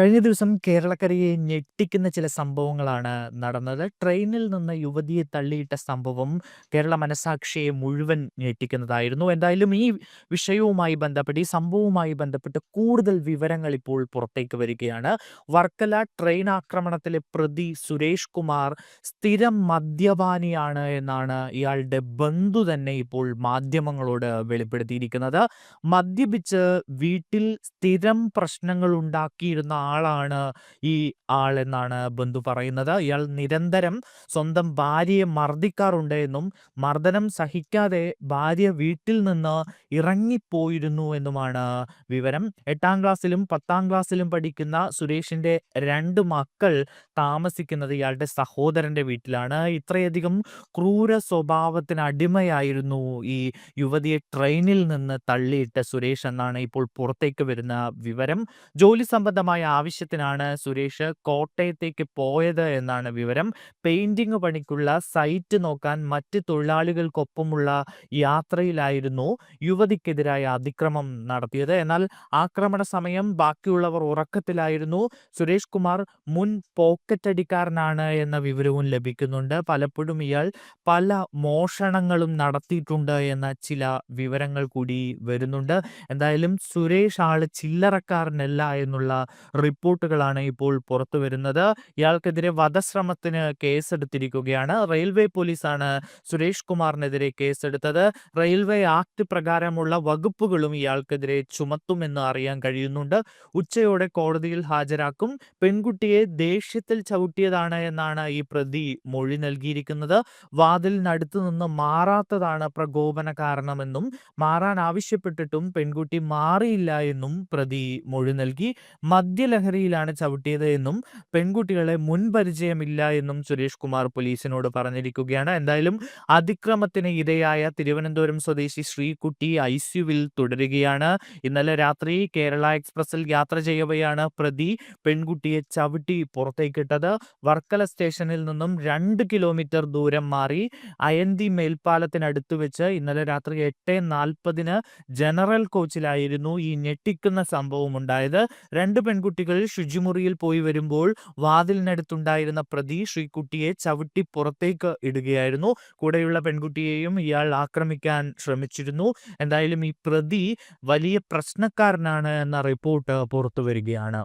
കഴിഞ്ഞ ദിവസം കേരളക്കരയെ ഞെട്ടിക്കുന്ന ചില സംഭവങ്ങളാണ് നടന്നത്. ട്രെയിനിൽ നിന്ന് യുവതിയെ തള്ളിയിട്ട സംഭവം കേരള മനസാക്ഷിയെ മുഴുവൻ ഞെട്ടിക്കുന്നതായിരുന്നു. എന്തായാലും ഈ വിഷയവുമായി ബന്ധപ്പെട്ട്, ഈ സംഭവവുമായി ബന്ധപ്പെട്ട് കൂടുതൽ വിവരങ്ങൾ ഇപ്പോൾ പുറത്തേക്ക് വരികയാണ്. വർക്കല ട്രെയിൻ ആക്രമണത്തിലെ പ്രതി സുരേഷ് കുമാർ സ്ഥിരം മദ്യപാനിയാണ് എന്നാണ് ഇയാളുടെ ബന്ധു തന്നെ ഇപ്പോൾ മാധ്യമങ്ങളോട് വെളിപ്പെടുത്തിയിരിക്കുന്നത്. മദ്യപിച്ച് വീട്ടിൽ സ്ഥിരം പ്രശ്നങ്ങൾ ഉണ്ടാക്കിയിരുന്ന ആളാണ് ഈ ആൾ എന്നാണ് ബന്ധു പറയുന്നത്. ഇയാൾ നിരന്തരം സ്വന്തം ഭാര്യയെ മർദ്ദിക്കാറുണ്ട് എന്നും മർദ്ദനം സഹിക്കാതെ ഭാര്യ വീട്ടിൽ നിന്ന് ഇറങ്ങിപ്പോയിരുന്നു എന്നുമാണ് വിവരം. എട്ടാം ക്ലാസ്സിലും പത്താം ക്ലാസ്സിലും പഠിക്കുന്ന സുരേഷിന്റെ രണ്ട് മക്കൾ താമസിക്കുന്നത് ഇയാളുടെ സഹോദരന്റെ വീട്ടിലാണ്. ഇത്രയധികം ക്രൂര സ്വഭാവത്തിന് അടിമയായിരുന്നു ഈ യുവതിയെ ട്രെയിനിൽ നിന്ന് തള്ളിയിട്ട സുരേഷ് എന്നാണ് ഇപ്പോൾ പുറത്തേക്ക് വരുന്ന വിവരം. ജോലി സംബന്ധമായ ആവശ്യത്തിനാണ് സുരേഷ് കോട്ടയത്തേക്ക് പോയത് എന്നാണ് വിവരം. പെയിന്റിംഗ് പണിക്കുള്ള സൈറ്റ് നോക്കാൻ മറ്റ് തൊഴിലാളികൾക്കൊപ്പമുള്ള യാത്രയിലായിരുന്നു യുവതിക്കെതിരായ അതിക്രമം നടത്തിയത്. എന്നാൽ ആക്രമണ സമയം ബാക്കിയുള്ളവർ ഉറക്കത്തിലായിരുന്നു. സുരേഷ് കുമാർ മുൻ പോക്കറ്റടിക്കാരനാണ് എന്ന വിവരവും ലഭിക്കുന്നുണ്ട്. പലപ്പോഴും ഇയാൾ പല മോഷണങ്ങളും നടത്തിയിട്ടുണ്ട് എന്ന ചില വിവരങ്ങൾ കൂടി വരുന്നുണ്ട്. എന്തായാലും സുരേഷ് ആൾ ചില്ലറക്കാരനല്ല എന്നുള്ള റിപ്പോർട്ടുകളാണ് ഇപ്പോൾ പുറത്തു വരുന്നത് ഇയാൾക്കെതിരെ വധശ്രമത്തിന് കേസെടുത്തിരിക്കുകയാണ്. റെയിൽവേ പോലീസാണ് സുരേഷ് കുമാറിനെതിരെ കേസെടുത്തത്. റെയിൽവേ ആക്ട് പ്രകാരമുള്ള വകുപ്പുകളും ഇയാൾക്കെതിരെ ചുമത്തുമെന്ന് അറിയാൻ കഴിയുന്നുണ്ട്. ഉച്ചയോടെ കോടതിയിൽ ഹാജരാക്കും. പെൺകുട്ടിയെ ദേഷ്യത്തിൽ ചവിട്ടിയതാണ് എന്നാണ് ഈ പ്രതി മൊഴി നൽകിയിരിക്കുന്നത്. വാതിലിനടുത്ത് നിന്ന് മാറാത്തതാണ് പ്രകോപന കാരണമെന്നും മാറാൻ ആവശ്യപ്പെട്ടിട്ടും പെൺകുട്ടി മാറിയില്ല എന്നും പ്രതി മൊഴി നൽകി. മദ്യലഹരിയിലാണ് ചവിട്ടിയത് എന്നും പെൺകുട്ടികളെ മുൻപരിചയമില്ല എന്നും സുരേഷ് കുമാർ പോലീസിനോട് പറഞ്ഞിരിക്കുകയാണ്. എന്തായാലും അതിക്രമത്തിന് ഇരയായ തിരുവനന്തപുരം സ്വദേശി ശ്രീകുട്ടി ഐ സിയുവിൽ തുടരുകയാണ്. ഇന്നലെ രാത്രി കേരള എക്സ്പ്രസിൽ യാത്ര ചെയ്യവെയാണ് പ്രതി പെൺകുട്ടിയെ ചവിട്ടി പുറത്തേക്കിട്ടത്. വർക്കല സ്റ്റേഷനിൽ നിന്നും രണ്ട് കിലോമീറ്റർ ദൂരം മാറി അയന്തി മേൽപ്പാലത്തിനടുത്ത് വെച്ച് ഇന്നലെ രാത്രി എട്ട് നാൽപ്പതിന് ജനറൽ കോച്ചിലായിരുന്നു ഈ ഞെട്ടിക്കുന്ന സംഭവം ഉണ്ടായത്. രണ്ട് പെൺകുട്ടികൾ ശുചിമുറിയിൽ പോയി വരുമ്പോൾ വാതിലിനടുത്തുണ്ടായിരുന്ന പ്രതി ശ്രീകുട്ടിയെ ചവിട്ടി പുറത്തേക്ക് ഇടുകയായിരുന്നു. കൂടെയുള്ള പെൺകുട്ടിയെയും ഇയാൾ ആക്രമിക്കാൻ ശ്രമിച്ചിരുന്നു. എന്തായാലും ഈ പ്രതി വലിയ പ്രശ്നക്കാരനാണ് എന്ന റിപ്പോർട്ട് പുറത്തുവരികയാണ്.